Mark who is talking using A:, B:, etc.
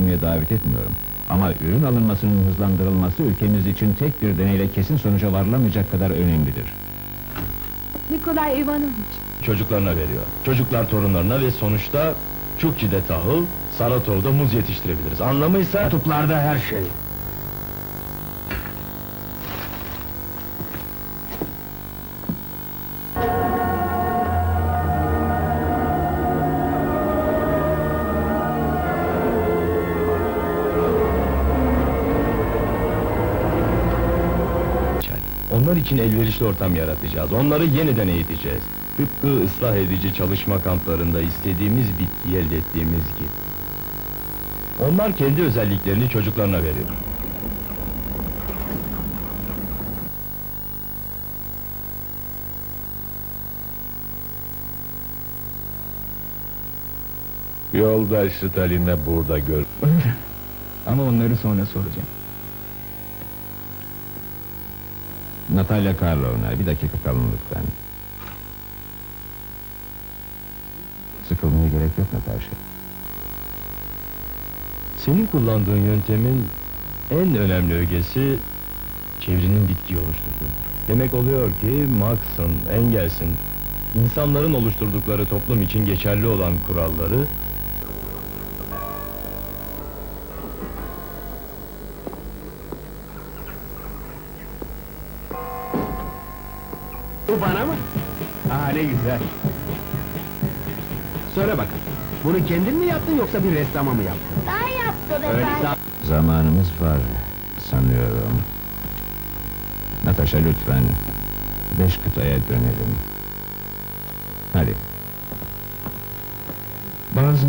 A: yapmaya davet etmiyorum. Ama ürün alınmasının hızlandırılması ülkemiz için tek bir deneyle kesin sonuca varılamayacak kadar önemlidir.
B: Nikolay Ivanoviç.
C: Çocuklarına veriyor. Çocuklar torunlarına ve sonuçta Çukçi'de tahıl, Saratov'da muz yetiştirebiliriz. Anlamıysa...
D: Kutuplarda her şey.
C: Onlar için elverişli ortam yaratacağız. Onları yeniden eğiteceğiz. Tıpkı ıslah edici çalışma kamplarında istediğimiz bitkiyi elde ettiğimiz gibi. Onlar kendi özelliklerini çocuklarına veriyor.
A: Yoldaş Stalin'le burada gör.
D: Ama onları sonra soracağım.
A: Natalya Karlovna, bir dakika kalın lütfen. Sıkılmaya gerek yok Natasha.
C: Senin kullandığın yöntemin en önemli ögesi çevrenin bitki oluşturduğudur. Demek oluyor ki Marx'ın, Engels'in insanların oluşturdukları toplum için geçerli olan kuralları
D: Bu bana mı? Aa ne güzel. Söyle bakalım. Bunu kendin mi yaptın yoksa bir ressama mı yaptın?
B: Ben yaptım
D: Öyleyse
A: Zamanımız var sanıyorum. Natasha lütfen beş kıtaya dönelim. Hadi. Bazı